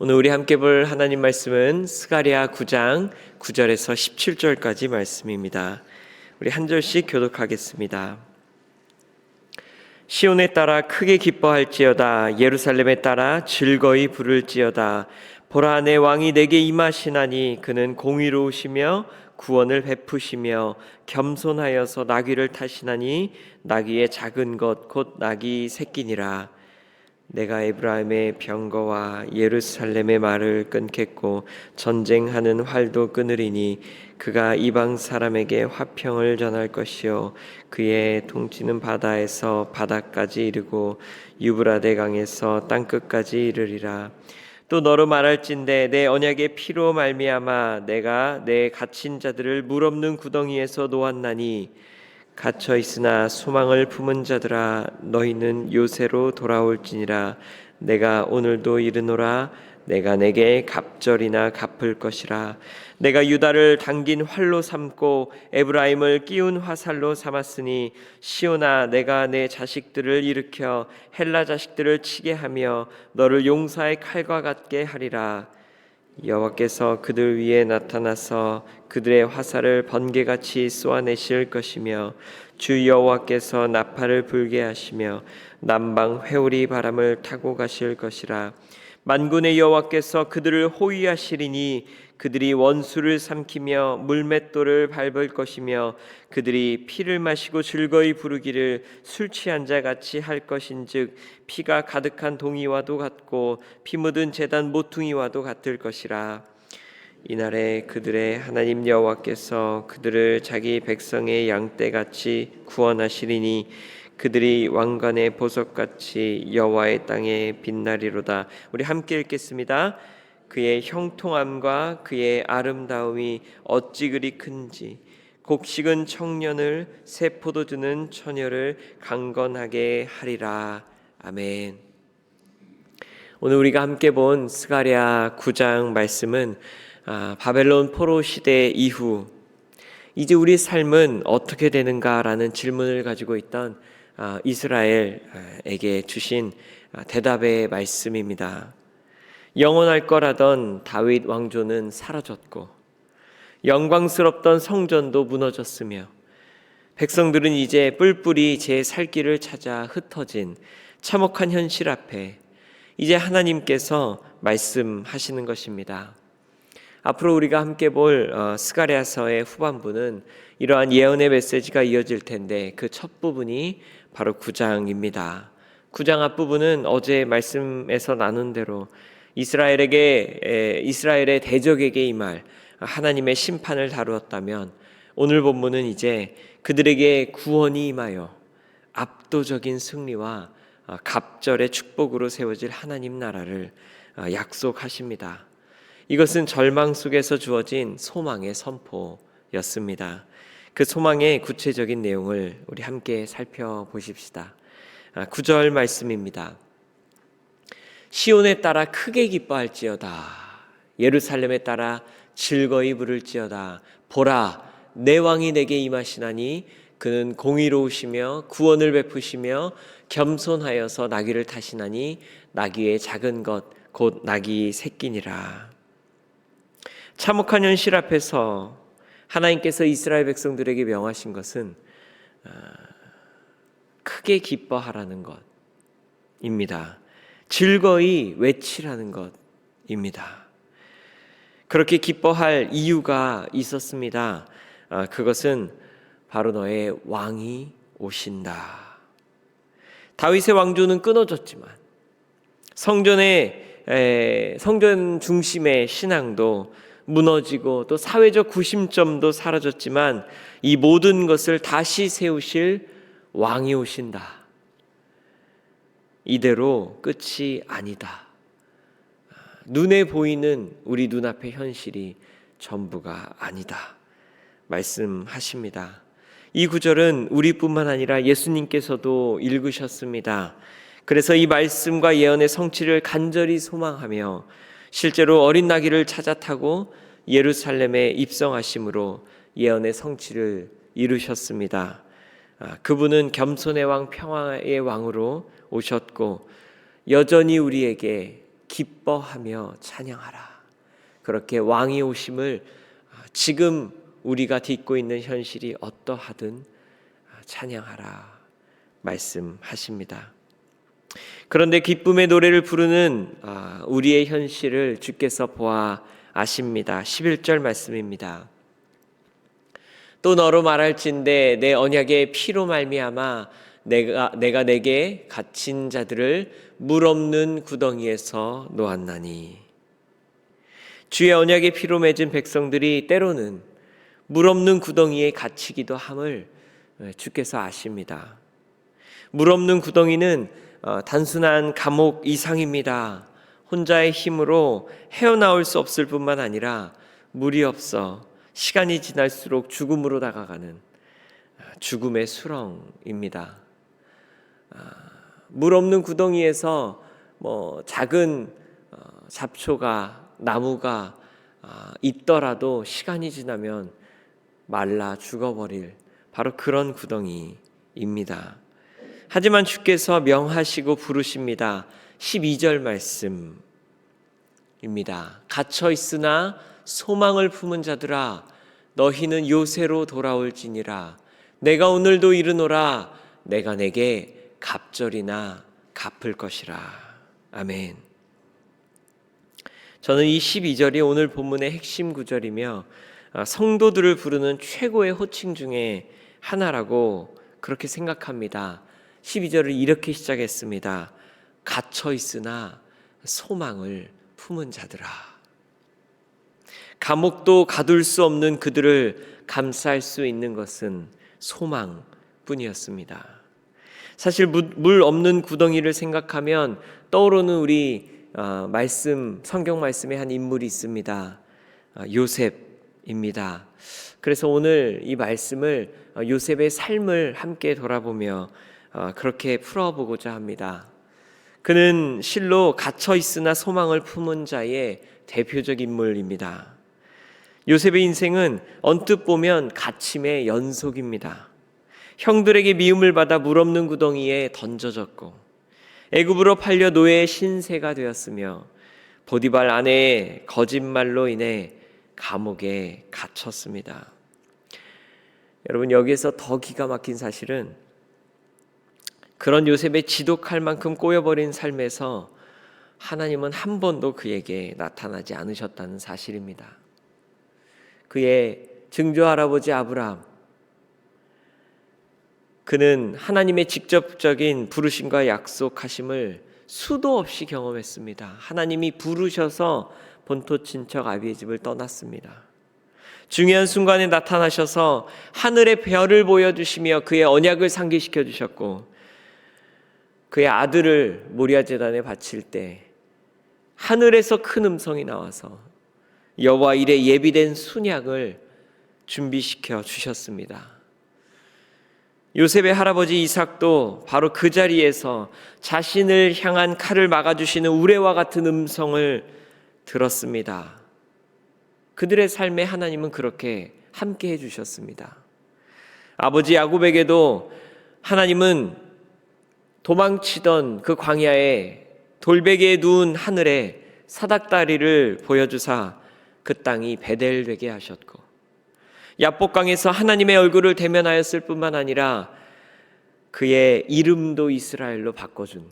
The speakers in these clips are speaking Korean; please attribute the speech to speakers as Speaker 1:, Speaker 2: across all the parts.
Speaker 1: 오늘 우리 함께 볼 하나님 말씀은 스가랴 9장 9절에서 17절까지 말씀입니다. 우리 한 절씩 교독하겠습니다. 시온에 따라 크게 기뻐할지어다 예루살렘에 따라 즐거이 부를지어다 보라 내 왕이 내게 임하시나니 그는 공의로우시며 구원을 베푸시며 겸손하여서 나귀를 타시나니 나귀의 작은 것 곧 나귀 새끼니라 내가 에브라임의 병거와 예루살렘의 말을 끊겠고 전쟁하는 활도 끊으리니 그가 이방 사람에게 화평을 전할 것이요 그의 통치는 바다에서 바다까지 이르고 유브라데 강에서 땅 끝까지 이르리라. 또 너로 말할진대 내 언약의 피로 말미암아 내가 내 갇힌 자들을 물 없는 구덩이에서 놓았나니 갇혀 있으나 소망을 품은 자들아 너희는 요새로 돌아올지니라. 내가 오늘도 이르노라. 내가 내게 갑절이나 갚을 것이라. 내가 유다를 당긴 활로 삼고 에브라임을 끼운 화살로 삼았으니 시온아 내가 내 자식들을 일으켜 헬라 자식들을 치게 하며 너를 용사의 칼과 같게 하리라 여호와께서 그들 위에 나타나서 그들의 화살을 번개같이 쏘아내실 것이며 주 여호와께서 나팔을 불게 하시며 남방 회오리 바람을 타고 가실 것이라. 만군의 여호와께서 그들을 호위하시리니 그들이 원수를 삼키며 물맷돌을 밟을 것이며 그들이 피를 마시고 즐거이 부르기를 술 취한 자 같이 할 것인즉 피가 가득한 동이와도 같고 피 묻은 재단 모퉁이와도 같을 것이라 이날에 그들의 하나님 여호와께서 그들을 자기 백성의 양떼 같이 구원하시리니 그들이 왕관의 보석같이 여호와의 땅에 빛나리로다. 우리 함께 읽겠습니다. 그의 형통함과 그의 아름다움이 어찌 그리 큰지 곡식은 청년을 새 포도주는 처녀를 강건하게 하리라. 아멘. 오늘 우리가 함께 본 스가랴 9장 말씀은 아, 바벨론 포로 시대 이후 이제 우리 삶은 어떻게 되는가라는 질문을 가지고 있던 아, 이스라엘에게 주신 아, 대답의 말씀입니다. 영원할 거라던 다윗 왕조는 사라졌고 영광스럽던 성전도 무너졌으며 백성들은 이제 뿔뿔이 제 살 길을 찾아 흩어진 참혹한 현실 앞에 이제 하나님께서 말씀하시는 것입니다. 앞으로 우리가 함께 볼 어, 스가랴서의 후반부는 이러한 예언의 메시지가 이어질 텐데 그 첫 부분이 바로 9장입니다. 9장 앞부분은 어제 말씀에서 나눈 대로 이스라엘에게 이스라엘의 대적에게 임할 하나님의 심판을 다루었다면 오늘 본문은 이제 그들에게 구원이 임하여 압도적인 승리와 어, 갑절의 축복으로 세워질 하나님 나라를 어, 약속하십니다. 이것은 절망 속에서 주어진 소망의 선포였습니다. 그 소망의 구체적인 내용을 우리 함께 살펴보십시다. 9절 아, 말씀입니다. 시온에 따라 크게 기뻐할지어다. 예루살렘에 따라 즐거이 부를지어다. 보라, 내 왕이 내게 임하시나니 그는 공의로우시며 구원을 베푸시며 겸손하여서 나귀를 타시나니 나귀의 작은 것 곧 나귀 새끼니라. 참혹한 현실 앞에서 하나님께서 이스라엘 백성들에게 명하신 것은 아, 크게 기뻐하라는 것입니다. 즐거이 외치라는 것입니다. 그렇게 기뻐할 이유가 있었습니다. 아, 그것은 바로 너의 왕이 오신다. 다윗의 왕조는 끊어졌지만 성전의 성전 중심의 신앙도 무너지고 또 사회적 구심점도 사라졌지만 이 모든 것을 다시 세우실 왕이 오신다. 이대로 끝이 아니다. 눈에 보이는 우리 눈앞의 현실이 전부가 아니다. 말씀하십니다. 이 구절은 우리뿐만 아니라 예수님께서도 읽으셨습니다. 그래서 이 말씀과 예언의 성취를 간절히 소망하며 실제로 어린 나귀를 찾아 타고 예루살렘에 입성하심으로 예언의 성취를 이루셨습니다. 아, 그분은 겸손의 왕 평화의 왕으로 오셨고 여전히 우리에게 기뻐하며 찬양하라. 그렇게 왕이 오심을 지금 우리가 딛고 있는 현실이 어떠하든 찬양하라 말씀하십니다. 그런데 기쁨의 노래를 부르는 아, 우리의 현실을 주께서 보아 아십니다. 11절 말씀입니다. 또 너로 말할진대 내 언약의 피로 말미암아 내가 내가 내게 갇힌 자들을 물 없는 구덩이에서 놓았나니 주의 언약의 피로 맺은 백성들이 때로는 물 없는 구덩이에 갇히기도 함을 주께서 아십니다. 물 없는 구덩이는 어, 단순한 감옥 이상입니다. 혼자의 힘으로 헤어나올 수 없을 뿐만 아니라 물이 없어 시간이 지날수록 죽음으로 다가가는 어, 죽음의 수렁입니다. 아, 물 없는 구덩이에서 뭐 작은 어, 잡초가 나무가 아, 있더라도 시간이 지나면 말라 죽어버릴 바로 그런 구덩이입니다. 하지만 주께서 명하시고 부르십니다. 12절 말씀입니다. 갇혀 있으나 소망을 품은 자들아 너희는 요새로 돌아올지니라 내가 오늘도 이르노라 내가 내게 갑절이나 갚을 것이라. 아멘. 저는 이 12절이 오늘 본문의 핵심 구절이며 아, 성도들을 부르는 최고의 호칭 중에 하나라고 그렇게 생각합니다. 12절을 이렇게 시작했습니다. 갇혀 있으나 소망을 품은 자들아. 감옥도 가둘 수 없는 그들을 감쌀 수 있는 것은 소망뿐이었습니다. 사실 물 없는 구덩이를 생각하면 떠오르는 우리 어, 말씀 성경 말씀에 한 인물이 있습니다. 어, 요셉입니다. 그래서 오늘 이 말씀을 어, 요셉의 삶을 함께 돌아보며 그렇게 풀어보고자 합니다. 그는 실로 갇혀 있으나 소망을 품은 자의 대표적 인물입니다. 요셉의 인생은 언뜻 보면 갇힘의 연속입니다. 형들에게 미움을 받아 물 없는 구덩이에 던져졌고 애굽으로 팔려 노예의 신세가 되었으며 보디발 아내의 거짓말로 인해 감옥에 갇혔습니다. 여러분 여기에서 더 기가 막힌 사실은 그런 요셉의 지독할 만큼 꼬여버린 삶에서 하나님은 한 번도 그에게 나타나지 않으셨다는 사실입니다. 그의 증조 할아버지 아브라함 그는 하나님의 직접적인 부르심과 약속하심을 수도 없이 경험했습니다. 하나님이 부르셔서 본토 친척 아비의 집을 떠났습니다. 중요한 순간에 나타나셔서 하늘의 별을 보여주시며 그의 언약을 상기시켜 주셨고 그의 아들을 모리아 제단에 바칠 때 하늘에서 큰 음성이 나와서 여호와 일에 예비된 순양을 준비시켜 주셨습니다. 요셉의 할아버지 이삭도 바로 그 자리에서 자신을 향한 칼을 막아주시는 우레와 같은 음성을 들었습니다. 그들의 삶에 하나님은 그렇게 함께 해주셨습니다. 아버지 야곱에게도 하나님은 도망치던 그 광야에 돌베개에 누운 하늘에 사닥다리를 보여주사 그 땅이 베델되게 하셨고 야복강에서 하나님의 얼굴을 대면하였을 뿐만 아니라 그의 이름도 이스라엘로 바꿔준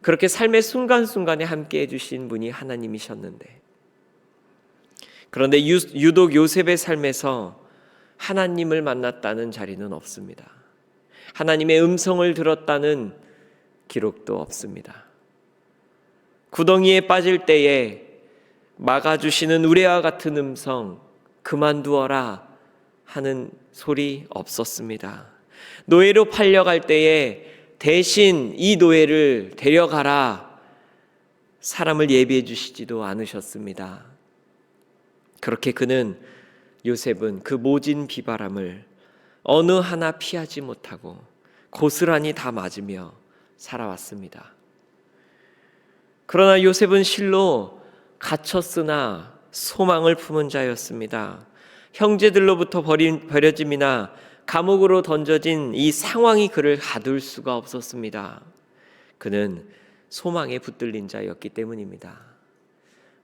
Speaker 1: 그렇게 삶의 순간순간에 함께 해주신 분이 하나님이셨는데 그런데 유독 요셉의 삶에서 하나님을 만났다는 자리는 없습니다. 하나님의 음성을 들었다는 기록도 없습니다. 구덩이에 빠질 때에 막아주시는 우레와 같은 음성, 그만두어라 하는 소리 없었습니다. 노예로 팔려갈 때에 대신 이 노예를 데려가라 사람을 예비해 주시지도 않으셨습니다. 그렇게 그는 요셉은 그 모진 비바람을 어느 하나 피하지 못하고 고스란히 다 맞으며 살아왔습니다. 그러나 요셉은 실로 갇혔으나 소망을 품은 자였습니다. 형제들로부터 버린, 버려짐이나 감옥으로 던져진 이 상황이 그를 가둘 수가 없었습니다. 그는 소망에 붙들린 자였기 때문입니다.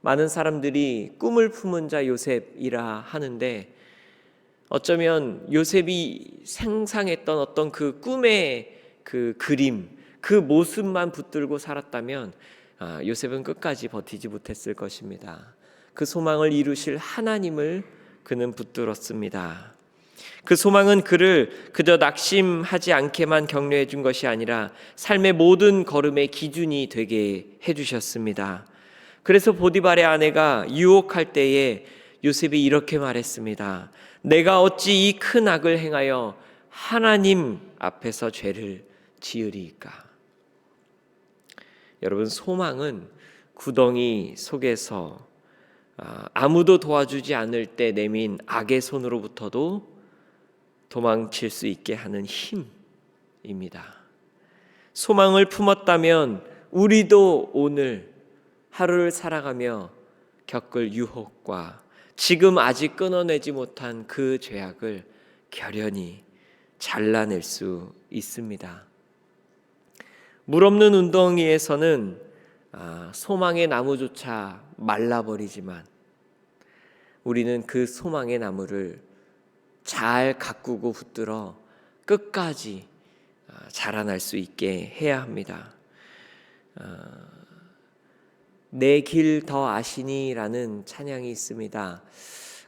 Speaker 1: 많은 사람들이 꿈을 품은 자 요셉이라 하는데 어쩌면 요셉이 상상했던 어떤 그 꿈의 그 그림, 그 모습만 붙들고 살았다면 아, 요셉은 끝까지 버티지 못했을 것입니다. 그 소망을 이루실 하나님을 그는 붙들었습니다. 그 소망은 그를 그저 낙심하지 않게만 격려해 준 것이 아니라 삶의 모든 걸음의 기준이 되게 해 주셨습니다. 그래서 보디발의 아내가 유혹할 때에 요셉이 이렇게 말했습니다. 내가 어찌 이 큰 악을 행하여 하나님 앞에서 죄를 지으리까? 여러분 소망은 구덩이 속에서 아, 아무도 도와주지 않을 때 내민 악의 손으로부터도 도망칠 수 있게 하는 힘입니다. 소망을 품었다면 우리도 오늘 하루를 살아가며 겪을 유혹과 지금 아직 끊어내지 못한 그 죄악을 결연히 잘라낼 수 있습니다. 물 없는 운동이에서는 아, 소망의 나무조차 말라버리지만 우리는 그 소망의 나무를 잘 가꾸고 붙들어 끝까지 아, 자라날 수 있게 해야 합니다. 내 길 더 아시니라는 찬양이 있습니다.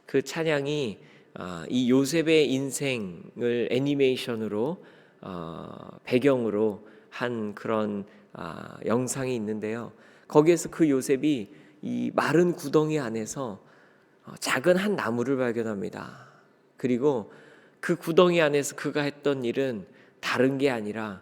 Speaker 1: 그 찬양이 아, 이 요셉의 인생을 애니메이션으로 어, 배경으로 한 그런 아, 영상이 있는데요. 거기에서 그 요셉이 이 마른 구덩이 안에서 어, 작은 한 나무를 발견합니다. 그리고 그 구덩이 안에서 그가 했던 일은 다른 게 아니라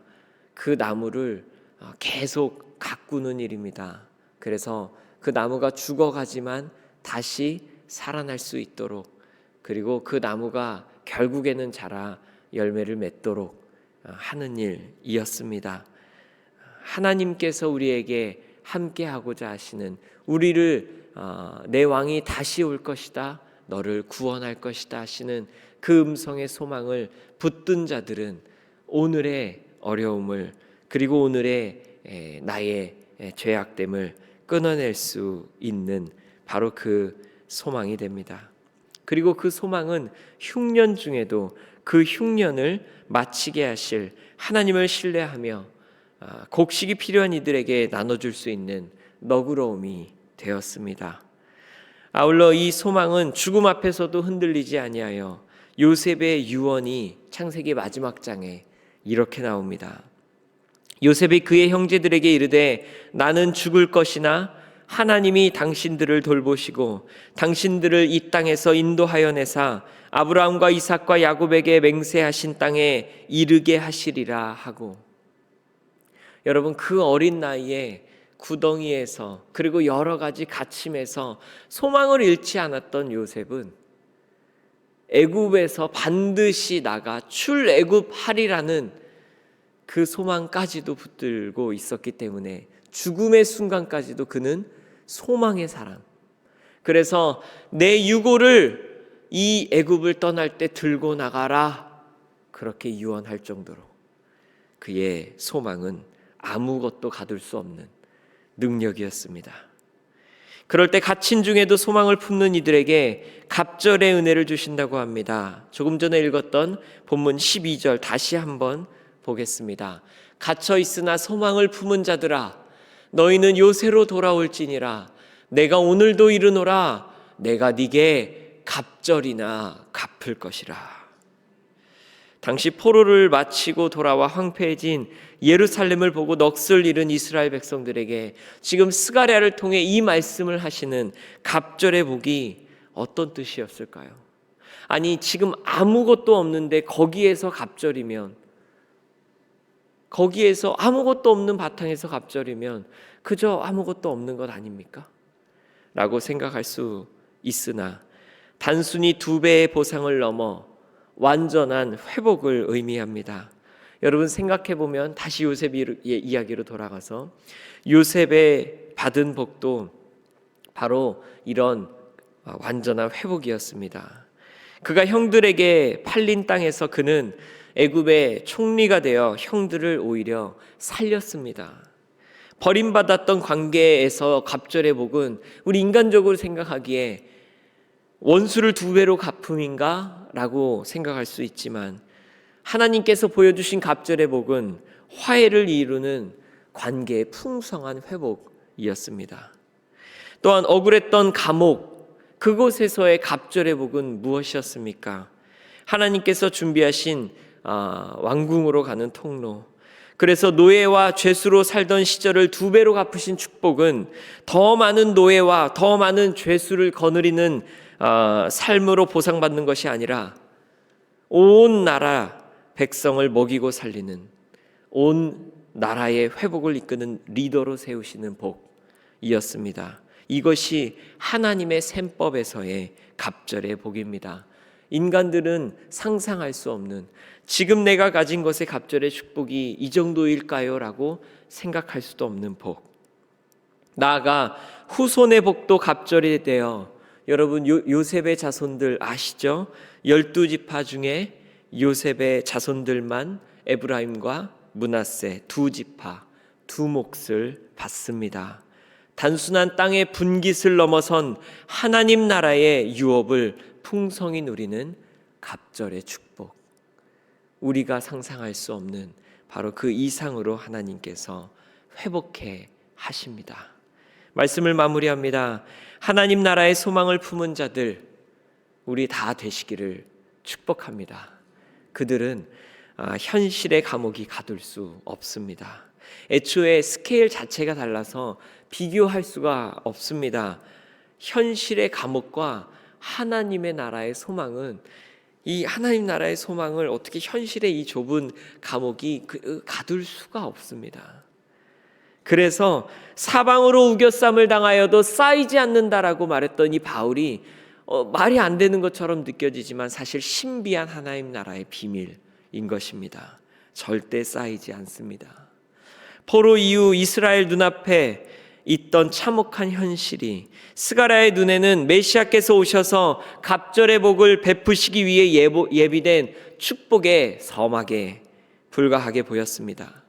Speaker 1: 그 나무를 어, 계속 가꾸는 일입니다. 그래서 그 나무가 죽어가지만 다시 살아날 수 있도록 그리고 그 나무가 결국에는 자라 열매를 맺도록 어, 하는 일이었습니다. 하나님께서 우리에게 함께 하고자 하시는 우리를 어, 내 왕이 다시 올 것이다. 너를 구원할 것이다 하시는 그 음성의 소망을 붙든 자들은 오늘의 어려움을 그리고 오늘의 에, 나의 에, 죄악됨을 끊어낼 수 있는 바로 그 소망이 됩니다. 그리고 그 소망은 흉년 중에도 그 흉년을 마치게 하실 하나님을 신뢰하며 아, 곡식이 필요한 이들에게 나눠줄 수 있는 너그러움이 되었습니다. 아울러 이 소망은 죽음 앞에서도 흔들리지 아니하여 요셉의 유언이 창세기 마지막 장에 이렇게 나옵니다. 요셉이 그의 형제들에게 이르되 나는 죽을 것이나 하나님이 당신들을 돌보시고 당신들을 이 땅에서 인도하여 내사 아브라함과 이삭과 야곱에게 맹세하신 땅에 이르게 하시리라 하고 여러분 그 어린 나이에 구덩이에서 그리고 여러 가지 갇힘에서 소망을 잃지 않았던 요셉은 애굽에서 반드시 나가 출애굽하리라는 그 소망까지도 붙들고 있었기 때문에 죽음의 순간까지도 그는 소망의 사람. 그래서 내 유고를 이 애굽을 떠날 때 들고 나가라. 그렇게 유언할 정도로 그의 소망은 아무것도 가둘 수 없는 능력이었습니다. 그럴 때 갇힌 중에도 소망을 품는 이들에게 갑절의 은혜를 주신다고 합니다. 조금 전에 읽었던 본문 12절 다시 한번 보겠습니다. 갇혀 있으나 소망을 품은 자들아 너희는 요새로 돌아올지니라 내가 오늘도 이르노라 내가 네게 갑절이나 갚을 것이라. 당시 포로를 마치고 돌아와 황폐해진 예루살렘을 보고 넋을 잃은 이스라엘 백성들에게 지금 스가랴를 통해 이 말씀을 하시는 갑절의 복이 어떤 뜻이었을까요? 아니 지금 아무것도 없는데 거기에서 갑절이면 거기에서 아무것도 없는 바탕에서 갑절이면 그저 아무것도 없는 것 아닙니까? 라고 생각할 수 있으나 단순히 두 배의 보상을 넘어 완전한 회복을 의미합니다. 여러분 생각해 보면 다시 요셉의 이야기로 돌아가서 요셉의 받은 복도 바로 이런 완전한 회복이었습니다. 그가 형들에게 팔린 땅에서 그는 애굽의 총리가 되어 형들을 오히려 살렸습니다. 버림받았던 관계에서 갑절의 복은 우리 인간적으로 생각하기에 원수를 두 배로 갚음인가? 라고 생각할 수 있지만 하나님께서 보여주신 갑절의 복은 화해를 이루는 관계의 풍성한 회복이었습니다. 또한 억울했던 감옥, 그곳에서의 갑절의 복은 무엇이었습니까? 하나님께서 준비하신 아, 왕궁으로 가는 통로. 그래서 노예와 죄수로 살던 시절을 두 배로 갚으신 축복은 더 많은 노예와 더 많은 죄수를 거느리는 아, 삶으로 보상받는 것이 아니라 온 나라 백성을 먹이고 살리는 온 나라의 회복을 이끄는 리더로 세우시는 복이었습니다. 이것이 하나님의 셈법에서의 갑절의 복입니다. 인간들은 상상할 수 없는 지금 내가 가진 것의 갑절의 축복이 이 정도일까요? 라고 생각할 수도 없는 복. 나아가 후손의 복도 갑절이 되어 여러분 요, 요셉의 자손들 아시죠? 열두 지파 중에 요셉의 자손들만 에브라임과 문하세 두 지파 두 몫을 받습니다. 단순한 땅의 분깃을 넘어선 하나님 나라의 유업을 풍성히 누리는 갑절의 축복. 우리가 상상할 수 없는 바로 그 이상으로 하나님께서 회복해 하십니다. 말씀을 마무리합니다. 하나님 나라의 소망을 품은 자들 우리 다 되시기를 축복합니다. 그들은 아, 현실의 감옥이 가둘 수 없습니다. 애초에 스케일 자체가 달라서 비교할 수가 없습니다. 현실의 감옥과 하나님의 나라의 소망은 이 하나님 나라의 소망을 어떻게 현실의 이 좁은 감옥이 그- 가둘 수가 없습니다. 그래서 사방으로 우겨쌈을 당하여도 쌓이지 않는다라고 말했던 이 바울이 어, 말이 안 되는 것처럼 느껴지지만 사실 신비한 하나님 나라의 비밀인 것입니다. 절대 쌓이지 않습니다. 포로 이후 이스라엘 눈앞에 있던 참혹한 현실이 스가라의 눈에는 메시아께서 오셔서 갑절의 복을 베푸시기 위해 예보, 예비된 축복의 서막에 불과하게 보였습니다.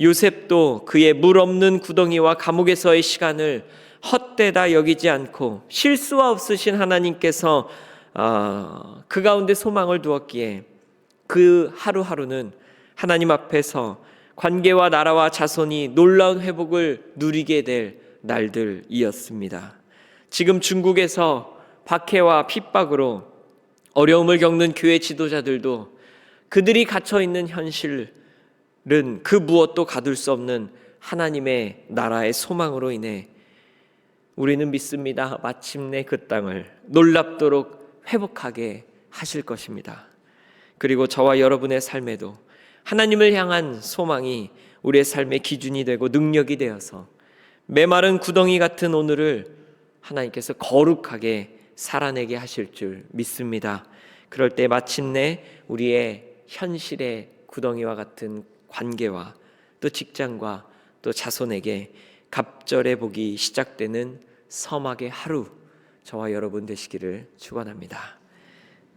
Speaker 1: 요셉도 그의 물 없는 구덩이와 감옥에서의 시간을 헛되다 여기지 않고 실수와 없으신 하나님께서 어, 그 가운데 소망을 두었기에 그 하루하루는 하나님 앞에서 관계와 나라와 자손이 놀라운 회복을 누리게 될 날들이었습니다. 지금 중국에서 박해와 핍박으로 어려움을 겪는 교회 지도자들도 그들이 갇혀 있는 현실은 그 무엇도 가둘 수 없는 하나님의 나라의 소망으로 인해 우리는 믿습니다. 마침내 그 땅을 놀랍도록 회복하게 하실 것입니다. 그리고 저와 여러분의 삶에도 하나님을 향한 소망이 우리의 삶의 기준이 되고 능력이 되어서 메마른 구덩이 같은 오늘을 하나님께서 거룩하게 살아내게 하실 줄 믿습니다. 그럴 때 마침내 우리의 현실의 구덩이와 같은 관계와 또 직장과 또 자손에게 갑절의 복이 시작되는 서막의 하루 저와 여러분 되시기를 축원합니다.